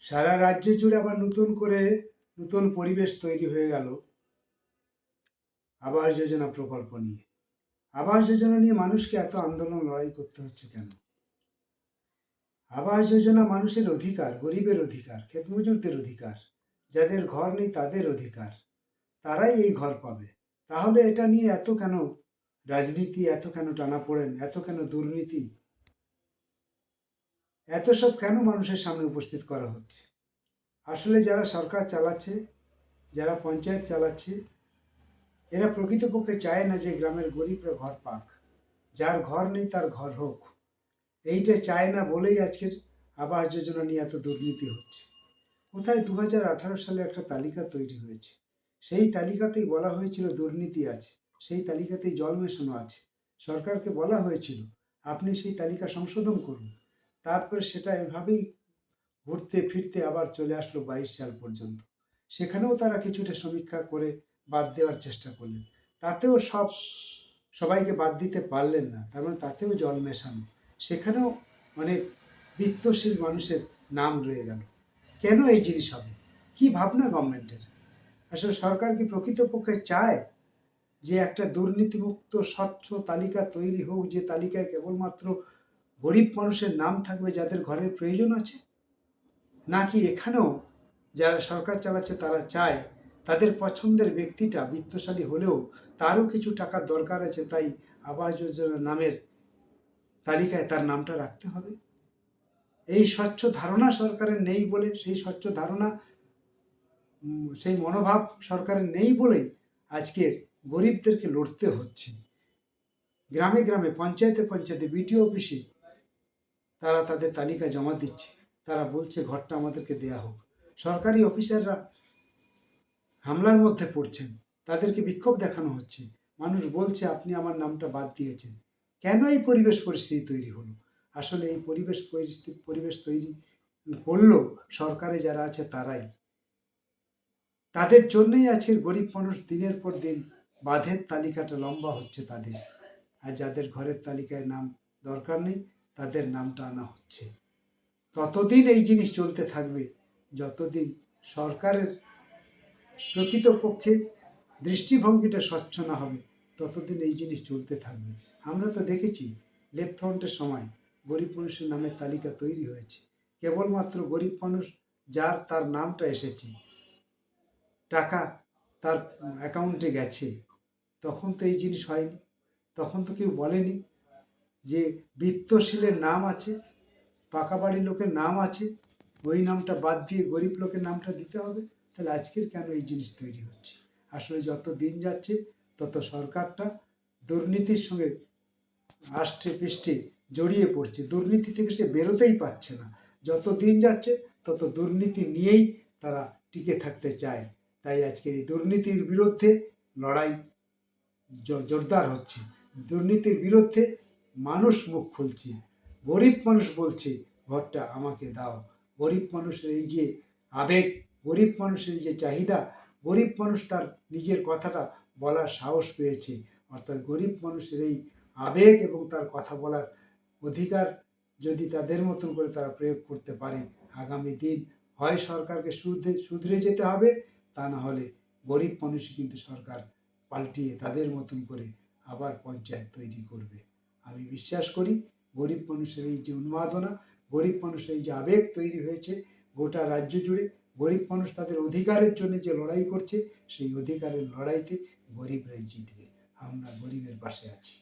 সারা রাজ্য জুড়ে আবার নতুন করে নতুন পরিবেশ তৈরি হয়ে গেল আবাস যোজনা প্রকল্প নিয়ে। আবাস যোজনা নিয়ে মানুষকে এত আন্দোলন লড়াই করতে হচ্ছে কেন? আবাস যোজনা মানুষের অধিকার, গরিবের অধিকার ক্ষেতমজুরদের অধিকার, যাদের ঘর নেই তাদের অধিকার, তারাই এই ঘর পাবে। তাহলে এটা নিয়ে এত কেন রাজনীতি, এত কেন টানাপোড়েন এত কেন দুর্নীতি? এত সব কেন মানুষের সামনে উপস্থিত করা হচ্ছে? আসলে যারা সরকার চালাচ্ছে, যারা পঞ্চায়েত চালাচ্ছে, এরা প্রকৃতপক্ষে চায় না যে গ্রামের গরিবরা ঘর পাক। যার ঘর নেই, তার ঘর হোক। এইটা চায় না বলেই আজকের আবাস যোজনা নিয়ে এত দুর্নীতি হচ্ছে। কোথায় দু হাজার আঠারো সালে একটা তালিকা তৈরি হয়েছে? সেই তালিকাতেই বলা হয়েছিল দুর্নীতি আছে। সেই তালিকাতেই জল মেশানো আছে। সরকারকে বলা হয়েছিল, আপনি সেই তালিকা সংশোধন করুন। তারপরে সেটা এভাবেই ঘুরতে, ফিরতে আবার চলে আসলো বাইশ সাল পর্যন্ত। সেখানেও তারা কিছুটা সমীক্ষা করে বাদ দেওয়ার চেষ্টা করলেন। তাতেও সব, সবাইকে বাদ দিতে পারলেন না। তার মানে তাতেও জল মেশানো। সেখানেও অনেক বিত্তশীল মানুষের নাম রয়ে গেল। কেন এই জিনিস হবে? কি ভাবনা গভর্নমেন্টের? আসলে সরকার কি প্রকৃতপক্ষে চায় যে একটা দুর্নীতিমুক্ত, স্বচ্ছ তালিকা তৈরি হোক, যে তালিকায় কেবলমাত্র গরিব মানুষের নাম থাকবে যাদের ঘরের প্রয়োজন আছে? নাকি এখানেও যারা সরকার চালাচ্ছে তারা চায় তাদের পছন্দের ব্যক্তিটা বিত্তশালী হলেও তারও কিছু টাকার দরকার আছে, তাই আবাস যোজনা নামের তালিকায় তার নামটা রাখতে হবে? এই স্বচ্ছ ধারণা সরকারের নেই বলে, সেই স্বচ্ছ ধারণা সেই মনোভাব সরকারের নেই বলেই আজকের গরিবদেরকে লড়তে হচ্ছে। গ্রামে গ্রামে, পঞ্চায়েতে পঞ্চায়েতে বিডিও অফিসে তারা তাদের তালিকা জমা দিচ্ছে। তারা বলছে, ঘরটা আমাদেরকে দেয়া হোক। সরকারি অফিসাররা হামলার মধ্যে পড়ছেন। তাদেরকে বিক্ষোভ দেখানো হচ্ছে। মানুষ বলছে, আপনি আমার নামটা বাদ দিয়েছেন। কেন এই পরিবেশ পরিস্থিতি তৈরি হলো? আসলে এই পরিবেশ পরিস্থিতি, পরিবেশ তৈরি করল সরকারে যারা আছে তারাই। তাদের জন্যই আছে গরিব মানুষ দিনের পর দিন বাঁধের তালিকাটা লম্বা হচ্ছে তাদের। আর যাদের ঘরের তালিকায় নাম দরকার নেই তাদের নামটা আনা হচ্ছে। ততদিন এই জিনিস চলতে থাকবে, যতদিন সরকারের প্রকৃতপক্ষে দৃষ্টিভঙ্গিটা স্বচ্ছ না হবে, ততদিন এই জিনিস চলতে থাকবে। আমরা তো দেখেছি লেফট ফ্রন্টের সময় গরিব মানুষের নামের তালিকা তৈরি হয়েছে। কেবলমাত্র গরিব মানুষ যার তার নামটা এসেছে, টাকা তার অ্যাকাউন্টে গেছে, তখন তো এই জিনিস হয়নি, তখন তো কেউ বলেনি। যে বিত্তশীলের নাম আছে পাকা বাড়ির লোকের নাম আছে, ওই নামটা বাদ দিয়ে গরিব লোকের নামটা দিতে হবে, তাহলে আজকের কেন এই জিনিস তৈরি হচ্ছে? আসলে যত দিন যাচ্ছে, তত সরকারটা দুর্নীতির সঙ্গে আষ্টে পৃষ্ঠে জড়িয়ে পড়ছে। দুর্নীতি থেকে সে বেরোতেই পারছে না। যত দিন যাচ্ছে, তত দুর্নীতি নিয়েই তারা টিকে থাকতে চায়। তাই আজকের এই দুর্নীতির বিরুদ্ধে লড়াই জোরদার হচ্ছে। দুর্নীতির বিরুদ্ধে মানুষ মুখ খুলছে, গরিব মানুষ বলছে, ঘরটা আমাকে দাও। গরিব মানুষের এই যে আবেগ, গরিব মানুষের যে চাহিদা, গরিব মানুষ তার নিজের কথাটা বলার সাহস পেয়েছে। অর্থাৎ গরিব মানুষের এই আবেগ এবং তার কথা বলার অধিকার যদি তাদের মতন করে তারা প্রয়োগ করতে পারে, আগামী দিন হয় সরকারকে শুধরে শুধরে যেতে হবে, তা না হলে গরিব মানুষই কিন্তু সরকার পাল্টিয়ে তাদের মতন করে আবার পঞ্চায়েত তৈরি করবে। আমি বিশ্বাস করি, গরিব মানুষের এই যে উন্মাদনা, গরিব মানুষের এই যে আবেগ তৈরি হয়েছে গোটা রাজ্য জুড়ে, গরিব মানুষ তাদের অধিকারের জন্য যে লড়াই করছে, সেই অধিকারের লড়াইতে গরিবরাই জিতবে। আমরা গরিবের পাশে আছি।